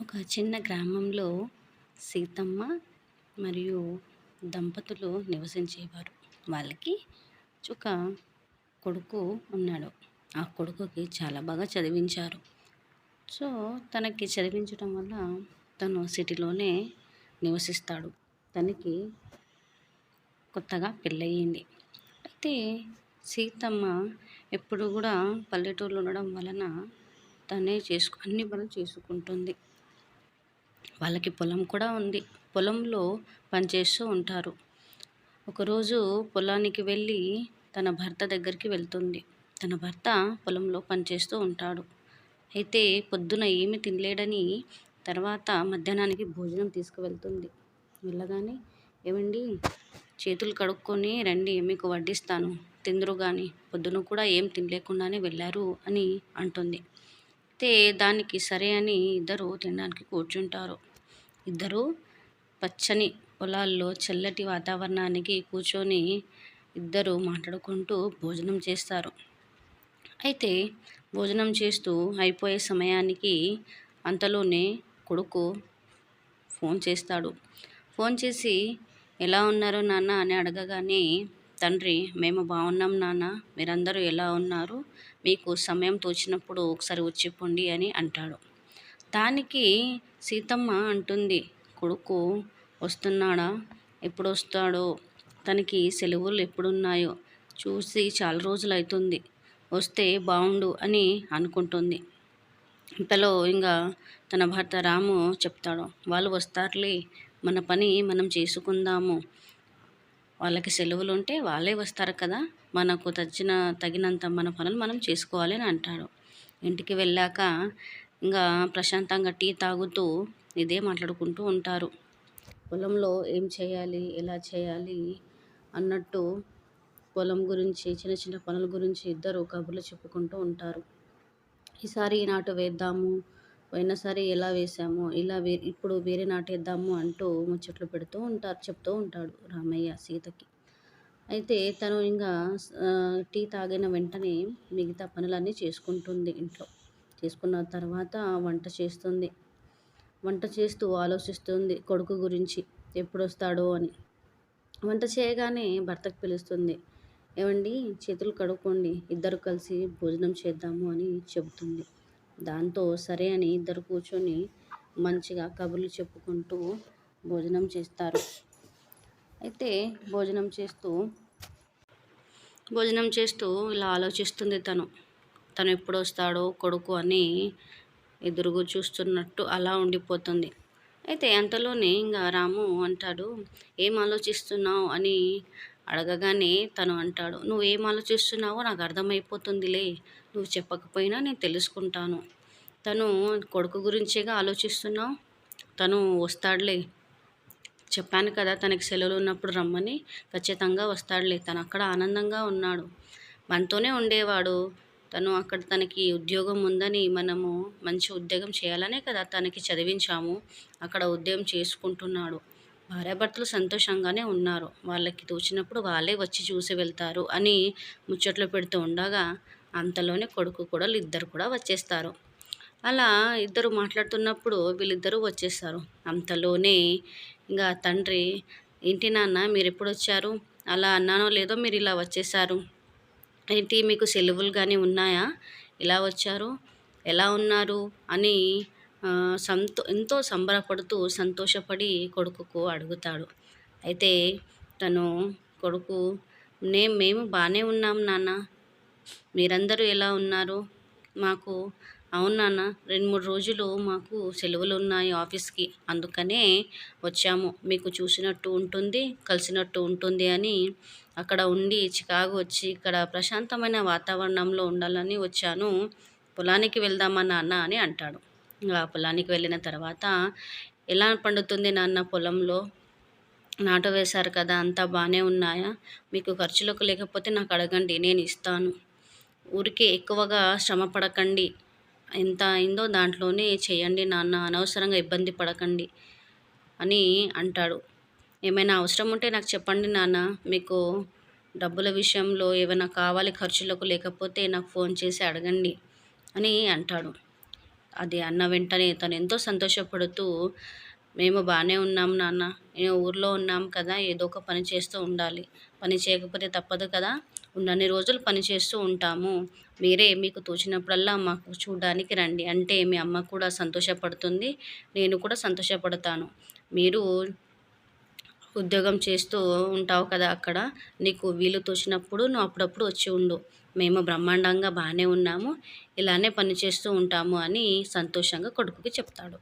ఒక చిన్న గ్రామంలో సీతమ్మ మరియు దంపతులు నివసించేవారు. వాళ్ళకి ఒక కొడుకు ఉన్నాడు. ఆ కొడుకుకి చాలా బాగా చదివించారు. సో తనకి చదివించడం వల్ల తను సిటీలోనే నివసిస్తాడు. తనకి కొత్తగా పెళ్ళయింది అయితే సీతమ్మ ఎప్పుడు కూడా పల్లెటూరులో ఉండడం వలన తనే చేసుకు అన్ని పనులు చేసుకుంటుంది. వాళ్ళకి పొలం కూడా ఉంది. పొలంలో పనిచేస్తూ ఉంటారు. ఒకరోజు పొలానికి వెళ్ళి తన భర్త దగ్గరికి వెళ్తుంది. తన భర్త పొలంలో పనిచేస్తూ ఉంటాడు. అయితే పొద్దున ఏమి తినలేడని తర్వాత మధ్యాహ్నానికి భోజనం తీసుకువెళ్తుంది. వెళ్ళగానే ఏమండి చేతులు కడుక్కొని రండి మీకు వడ్డిస్తాను. తిందురు కానీ పొద్దున కూడా ఏం తినలేకుండానే వెళ్ళారు అని అంటుంది. అయితే దానికి సరే అని ఇద్దరు తినడానికి కూర్చుంటారు. ఇద్దరు పచ్చని పొలాల్లో చల్లటి వాతావరణానికి కూర్చొని ఇద్దరు మాట్లాడుకుంటూ భోజనం చేస్తారు. అయితే భోజనం చేస్తూ అయిపోయే సమయానికి అంతలోనే కొడుకు ఫోన్ చేస్తాడు. ఫోన్ చేసి ఎలా ఉన్నారు నాన్న? అని అడగగానే తండ్రి మేము బాగున్నాం నాన్న. మీరందరూ ఎలా ఉన్నారు? మీకు సమయం తోచినప్పుడు ఒకసారి వచ్చిపోండి అని అంటాడు. దానికి సీతమ్మ అంటుంది కొడుకు వస్తున్నాడా? ఎప్పుడు వస్తాడో తనకి సెలవులు ఎప్పుడున్నాయో? చూసి చాలా రోజులు అవుతుంది వస్తే బాగుండు అని అనుకుంటుంది. ఇంతలో ఇంకా తన భర్త రాము చెప్తాడు వాళ్ళు వస్తారులే. మన పని మనం చేసుకుందాము. వాళ్ళకి సెలవులు ఉంటే వాళ్ళే వస్తారు కదా. మనకు తచ్చిన తగినంత మన పనులు మనం చేసుకోవాలి అని అంటాడు. ఇంటికి వెళ్ళాక ఇంకా ప్రశాంతంగా టీ తాగుతూ ఇదే మాట్లాడుకుంటూ ఉంటారు. పొలంలో ఏం చేయాలి ఎలా చేయాలి అన్నట్టు పొలం గురించి చిన్న చిన్న పనుల గురించి ఇద్దరు కబుర్లు చెప్పుకుంటూ ఉంటారు. ఈసారి ఈ నాటు వేద్దాము పోయినసారి ఎలా వేసాము ఇలా వే ఇప్పుడు వేరే నాటేద్దాము అంటూ ముచ్చట్లు పెడుతూ ఉంటారు చెప్తూ ఉంటాడు రామయ్య సీతకి. అయితే తను ఇంకా టీ తాగిన వెంటనే మిగతా పనులన్నీ చేసుకుంటుంది ఇంట్లో. తీసుకున్న తర్వాత వంట చేస్తుంది. వంట చేస్తూ ఆలోచిస్తుంది కొడుకు గురించి ఎప్పుడు వస్తాడో అని. వంట చేయగానే భర్తకు పిలుస్తుంది ఏమండి చేతులు కడుక్కోండి ఇద్దరు కలిసి భోజనం చేద్దాము అని చెబుతుంది. దాంతో సరే అని ఇద్దరు కూర్చొని మంచిగా కబుర్లు చెప్పుకుంటూ భోజనం చేస్తారు. అయితే భోజనం చేస్తూ భోజనం చేస్తూ ఇలా ఆలోచిస్తుంది తను. తను ఎప్పుడు వస్తాడో కొడుకు అని ఎదురుగు చూస్తున్నట్టు అలా ఉండిపోతుంది. అయితే అంతలోనే ఇంకా రాము అంటాడు ఏం ఆలోచిస్తున్నావు? అని అడగగానే తను అంటాడు నువ్వు ఏం ఆలోచిస్తున్నావో నాకు అర్థమైపోతుందిలే. నువ్వు చెప్పకపోయినా నేను తెలుసుకుంటాను. తను కొడుకు గురించేగా ఆలోచిస్తున్నావు? తను వస్తాడులే. చెప్పాను కదా తనకి సెలవులు ఉన్నప్పుడు రమ్మని ఖచ్చితంగా వస్తాడులే. తను అక్కడ ఆనందంగా ఉన్నాడు. మనతోనే ఉండేవాడు. తను అక్కడ తనకి ఉద్యోగం ఉందని మనము మంచి ఉద్యోగం చేయాలనే కదా తనకి చదివించాము. అక్కడ ఉద్యోగం చేసుకుంటున్నాడు. భార్యాభర్తలు సంతోషంగానే ఉన్నారు. వాళ్ళకి తోచినప్పుడు వాళ్ళే వచ్చి చూసి వెళ్తారు అని ముచ్చట్లు పెడుతూ ఉండగా అంతలోనే కొడుకు కూడా ఇద్దరు కూడా వచ్చేస్తారు. అలా ఇద్దరు మాట్లాడుతున్నప్పుడు వీళ్ళిద్దరూ వచ్చేస్తారు. అంతలోనే ఇంకా తండ్రి ఏంటి నాన్న మీరు ఎప్పుడు వచ్చారు? అలా అన్నానో లేదో మీరు ఇలా వచ్చేసారు. ఏంటి మీకు సెలవులు కానీ ఉన్నాయా? ఎలా వచ్చారు? ఎలా ఉన్నారు? అని సంతో ఎంతో సంబరపడుతూ సంతోషపడి కొడుకుకు అడుగుతాడు. అయితే తను కొడుకు నే మేము బాగానే ఉన్నాం నాన్న. మీరందరూ ఎలా ఉన్నారు? మాకు అవును నాన్న రెండు మూడు రోజులు మాకు సెలవులు ఉన్నాయి ఆఫీస్కి. అందుకనే వచ్చాము. మీకు చూసినట్టు ఉంటుంది కలిసినట్టు ఉంటుంది అని అక్కడ ఉండి చికాగు వచ్చి ఇక్కడ ప్రశాంతమైన వాతావరణంలో ఉండాలని వచ్చాను. పొలానికి వెళ్దామా నాన్న అని అంటాడు. ఆ పొలానికి వెళ్ళిన తర్వాత ఎలా పండుతుంది నాన్న పొలంలో? నాటు వేశారు కదా అంతా బాగానే ఉన్నాయా? మీకు ఖర్చులకు లేకపోతే నాకు అడగండి నేను ఇస్తాను. ఊరికే ఎక్కువగా శ్రమ పడకండి ఎంత అయిందో దాంట్లోనే చేయండి నాన్న అనవసరంగా ఇబ్బంది పడకండి అని అంటాడు. ఏమైనా అవసరం ఉంటే నాకు చెప్పండి నాన్న మీకు డబ్బుల విషయంలో ఏమైనా కావాలి ఖర్చులకు లేకపోతే నాకు ఫోన్ చేసి అడగండి అని అంటాడు. అది అన్న వెంటనే తను ఎంతో సంతోషపడుతూ మేము బాగానే ఉన్నాం నాన్న మేము ఊర్లో ఉన్నాం కదా ఏదో ఒక పని చేస్తూ ఉండాలి. పని చేయకపోతే తప్పదు కదా ఉన్నన్ని రోజులు పని చేస్తూ ఉంటాము. మీరే మీకు తోచినప్పుడల్లా మాకు చూడడానికి రండి. అంటే మీ అమ్మ కూడా సంతోషపడుతుంది నేను కూడా సంతోషపడతాను. మీరు ఉద్యోగం చేస్తూ ఉంటావు కదా అక్కడ నీకు వీలు తోచినప్పుడు నువ్వు అప్పుడప్పుడు వచ్చి ఉండు. మేము బ్రహ్మాండంగా బాగానే ఉన్నాము ఇలానే పని చేస్తూ ఉంటాము అని సంతోషంగా కొడుకుకి చెప్తాడు.